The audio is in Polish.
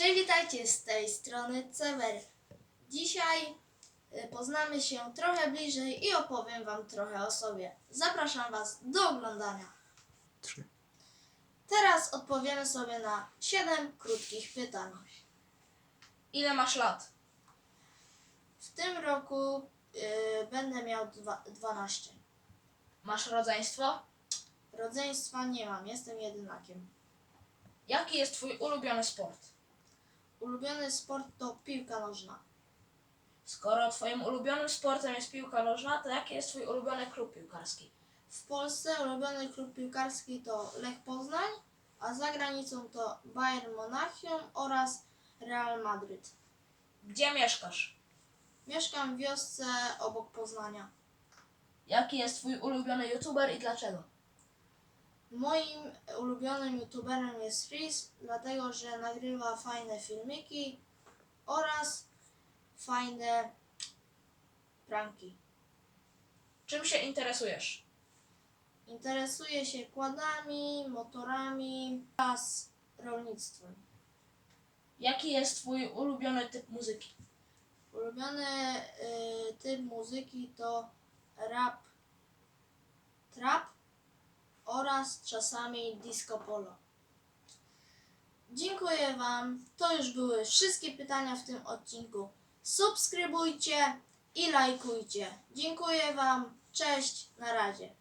Cześć, witajcie z tej strony Cewer. Dzisiaj y, poznamy się trochę bliżej i opowiem Wam trochę o sobie. Zapraszam Was do oglądania. Trzy. Teraz odpowiemy sobie na 7 krótkich pytań. Ile masz lat? W tym roku y, będę miał dwa, 12. Masz rodzeństwo? Rodzeństwa nie mam, jestem jedynakiem. Jaki jest twój ulubiony sport? Ulubiony sport to piłka nożna. Skoro twoim ulubionym sportem jest piłka nożna, to jaki jest twój ulubiony klub piłkarski? W Polsce ulubiony klub piłkarski to Lech Poznań, a za granicą to Bayern Monachium oraz Real Madryt. Gdzie mieszkasz? Mieszkam w wiosce obok Poznania. Jaki jest twój ulubiony youtuber i dlaczego? Moim ulubionym youtuberem jest Freeze, dlatego że nagrywa fajne filmiki oraz fajne pranki. Czym się interesujesz? Interesuje się kładami, motorami oraz rolnictwem. Jaki jest twój ulubiony typ muzyki? Ulubiony y, typ muzyki to rap, trap oraz czasami disco polo. Dziękuję Wam. To już były wszystkie pytania w tym odcinku. Subskrybujcie i lajkujcie. Dziękuję Wam. Cześć, na razie.